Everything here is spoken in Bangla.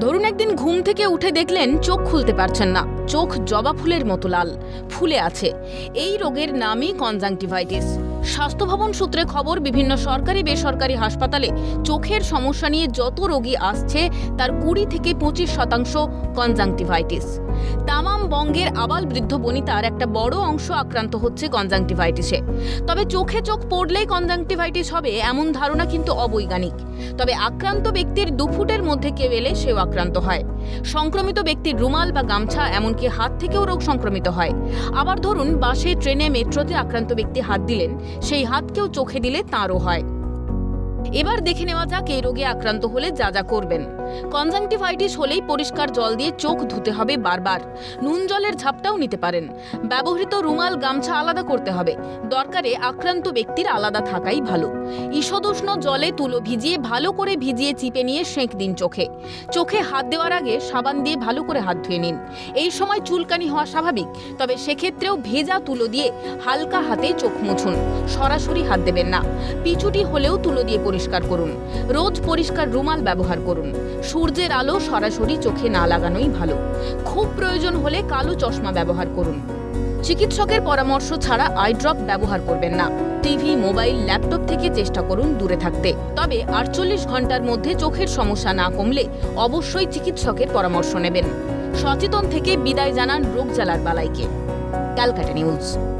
ধরুন একদিন ঘুম থেকে উঠে দেখলেন চোখ খুলতে পারছেন না। চোখ জবা ফুলের মতো লাল, ফুলে আছে। এই রোগের নামই কনজাংটিভাইটিস। স্বাস্থ্য ভবন সূত্রে খবর, বিভিন্ন সরকারি, বেসরকারি হাসপাতালে চোখের সমস্যা নিয়ে যত রোগী আসছে, তার কুড়ি থেকে পঁচিশ শতাংশ কনজাংটিভাইটিস। তামাম বঙ্গের আবাল বৃদ্ধ বনিতার একটা বড় অংশ আক্রান্ত হচ্ছে কনজাংটিভাইটিসে। তবে চোখে চোখ পড়লেই কনজাংটিভাইটিস হবে এমন ধারণা কিন্তু অবৈজ্ঞানিক। তবে আক্রান্ত ব্যক্তির দু ফুটের মধ্যে কেউ এলে সেও আক্রান্ত হয়। সংক্রমিত ব্যক্তির রুমাল বা গামছা এমনকি হাত থেকেও রোগ সংক্রমিত হয়। আবার ধরুন বাসে, ট্রেনে, মেট্রোতে আক্রান্ত ব্যক্তি হাত দিলেন, সেই হাত কেউ চোখে দিলে তাঁরও হয়। এবার দেখে নেওয়া যাক এই রোগে আক্রান্ত হলে যা যা করবেন। কনজাংটিভাইটিস হলেই পরিষ্কার জল দিয়ে চোখ ধুতে হবে বারবার। নুন জলের ঝাপটাও নিতে পারেন। ব্যবহৃত রুমাল, গামছা আলাদা করতে হবে। দরকারে আক্রান্ত ব্যক্তির আলাদা থাকাই ভালো। ঈষদুষ্ণ জলে তুলো ভিজিয়ে ভালো করে ভিজিয়ে চিপে নিয়ে সেঁক দিন চোখে। চোখে হাত দেওয়ার আগে সাবান দিয়ে ভালো করে হাত ধুয়ে নিন। এই সময় চুলকানি হওয়া স্বাভাবিক, তবে সেক্ষেত্রেও ভেজা তুলো দিয়ে হালকা হাতে চোখ মুছুন। সরাসরি হাত দেবেন না। পিছুটি হলেও তুলো দিয়ে পরিষ্কার করুন। রোজ পরিষ্কার রুমাল ব্যবহার করুন। সূর্যের আলো সরাসরি চোখে না লাগানোই ভালো। খুব প্রয়োজন হলে কালো চশমা ব্যবহার করুন। চিকিৎসকের পরামর্শ ছাড়া আই ড্রপ ব্যবহার করবেন না। টিভি, মোবাইল, ল্যাপটপ থেকে চেষ্টা করুন দূরে থাকতে। তবে আটচল্লিশ ঘণ্টার মধ্যে চোখের সমস্যা না কমলে অবশ্যই চিকিৎসকের পরামর্শ নেবেন। সচেতন থেকে বিদায় জানান রোগ জ্বালার বালাইকে। ক্যালকাটা নিউজ।